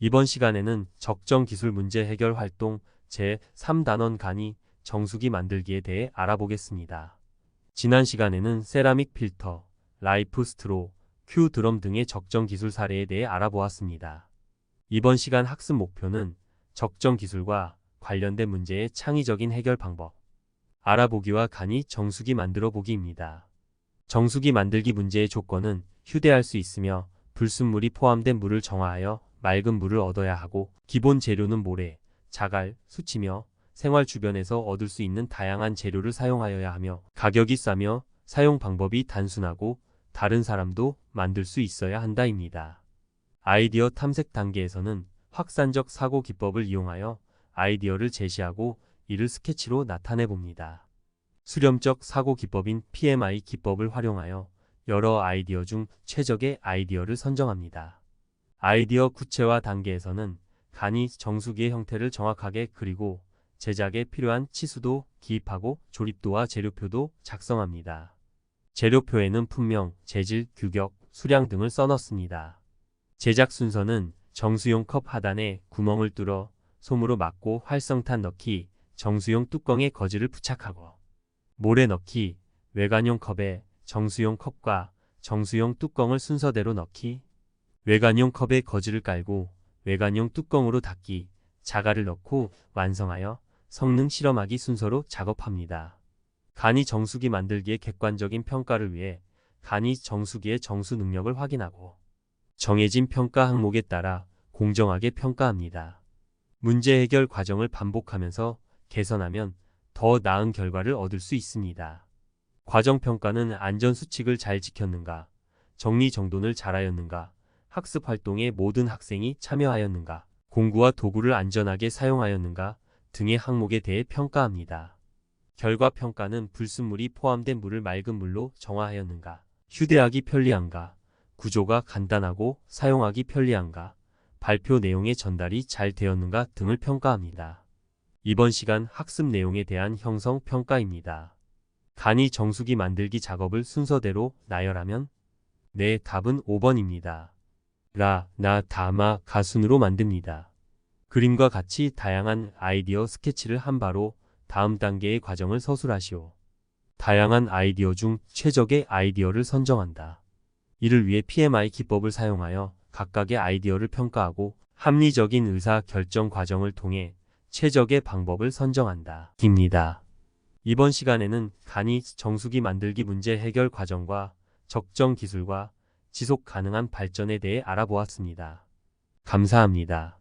이번 시간에는 적정 기술 문제 해결 활동 제3단원 간이 정수기 만들기에 대해 알아보겠습니다. 지난 시간에는 세라믹 필터, 라이프 스트로, 큐 드럼 등의 적정 기술 사례에 대해 알아보았습니다. 이번 시간 학습 목표는 적정 기술과 관련된 문제의 창의적인 해결 방법, 알아보기와 간이 정수기 만들어 보기입니다. 정수기 만들기 문제의 조건은 휴대할 수 있으며 불순물이 포함된 물을 정화하여 맑은 물을 얻어야 하고 기본 재료는 모래, 자갈, 수치며 생활 주변에서 얻을 수 있는 다양한 재료를 사용하여야 하며 가격이 싸며 사용 방법이 단순하고 다른 사람도 만들 수 있어야 한다입니다. 아이디어 탐색 단계에서는 확산적 사고 기법을 이용하여 아이디어를 제시하고 이를 스케치로 나타내 봅니다. 수렴적 사고 기법인 PMI 기법을 활용하여 여러 아이디어 중 최적의 아이디어를 선정합니다. 아이디어 구체화 단계에서는 간이 정수기의 형태를 정확하게 그리고 제작에 필요한 치수도 기입하고 조립도와 재료표도 작성합니다. 재료표에는 품명, 재질, 규격, 수량 등을 써넣습니다. 제작 순서는 정수용 컵 하단에 구멍을 뚫어 솜으로 막고 활성탄 넣기, 정수용 뚜껑에 거즈를 부착하고 모래 넣기, 외관용 컵에 정수용 컵과 정수용 뚜껑을 순서대로 넣기, 외관용 컵에 거즈를 깔고 외관용 뚜껑으로 닫기, 자갈을 넣고 완성하여 성능 실험하기 순서로 작업합니다. 간이 정수기 만들기의 객관적인 평가를 위해 간이 정수기의 정수 능력을 확인하고 정해진 평가 항목에 따라 공정하게 평가합니다. 문제 해결 과정을 반복하면서 개선하면 더 나은 결과를 얻을 수 있습니다. 과정 평가는 안전 수칙을 잘 지켰는가, 정리 정돈을 잘하였는가, 학습 활동에 모든 학생이 참여하였는가, 공구와 도구를 안전하게 사용하였는가 등의 항목에 대해 평가합니다. 결과 평가는 불순물이 포함된 물을 맑은 물로 정화하였는가, 휴대하기 편리한가, 구조가 간단하고 사용하기 편리한가, 발표 내용의 전달이 잘 되었는가 등을 평가합니다. 이번 시간 학습 내용에 대한 형성 평가입니다. 간이 정수기 만들기 작업을 순서대로 나열하면 네, 답은 5번입니다. 라, 나, 다마, 가순으로 만듭니다. 그림과 같이 다양한 아이디어 스케치를 한 바로 다음 단계의 과정을 서술하시오. 다양한 아이디어 중 최적의 아이디어를 선정한다. 이를 위해 PMI 기법을 사용하여 각각의 아이디어를 평가하고 합리적인 의사 결정 과정을 통해 최적의 방법을 선정한다. 입니다. 이번 시간에는 간이 정수기 만들기 문제 해결 과정과 적정 기술과 지속 가능한 발전에 대해 알아보았습니다. 감사합니다.